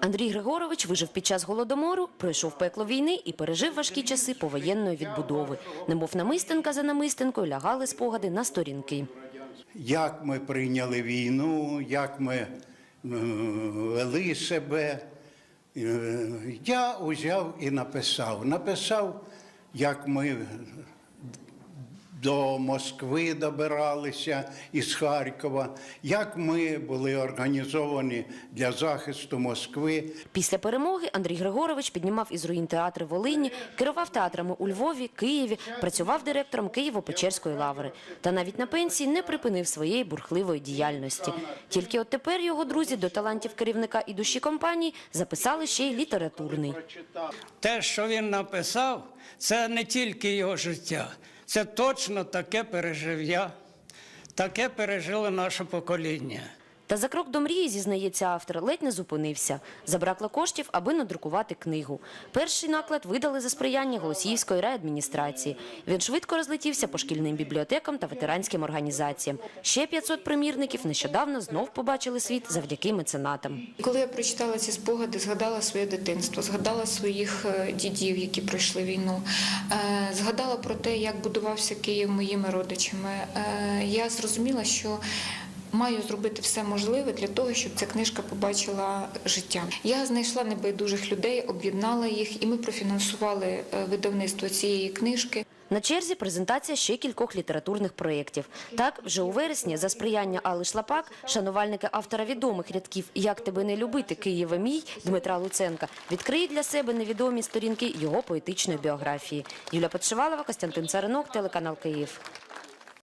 Андрій Григорович вижив під час голодомору, пройшов пекло війни і пережив важкі часи повоєнної відбудови. Немов намистинка за намистинкою лягали спогади на сторінки. як ми прийняли війну, як ми е, вели себе. Е, Я узяв і написав. Написав, як ми до Москви добиралися із Харкова, як ми були організовані для захисту Москви. Після перемоги Андрій Григорович піднімав із руїн театри Волині, керував театрами у Львові, Києві, працював директором Києво-Печерської лаври. Та навіть на пенсії не припинив своєї бурхливої діяльності. Тільки от тепер його друзі до талантів керівника і душі компанії записали ще й літературний. Те, що він написав, це не тільки його життя, це точно таке пережив я, таке пережило наше покоління. Та за крок до мрії, зізнається автор, ледь не зупинився. Забракло коштів, аби надрукувати книгу. Перший наклад видали за сприяння Голосіївської райадміністрації. Він швидко розлетівся по шкільним бібліотекам та ветеранським організаціям. Ще 500 примірників нещодавно знов побачили світ завдяки меценатам. Коли я прочитала ці спогади, згадала своє дитинство, згадала своїх е, дідів, які пройшли війну, е, згадала про те, як будувався Київ моїми родичами. Е, Я зрозуміла, що маю зробити все можливе для того, щоб ця книжка побачила життя. Я знайшла небайдужих людей, об'єднала їх, і ми профінансували е, видавництво цієї книжки. На черзі презентація ще кількох літературних проєктів. Так, вже у вересні за сприяння Алли Шлапак, шанувальники автора відомих рядків «Як тебе не любити, Києве мій» Дмитра Луценка відкриють для себе невідомі сторінки його поетичної біографії. Юля Подшивалова, Костянтин Царинок, телеканал Київ.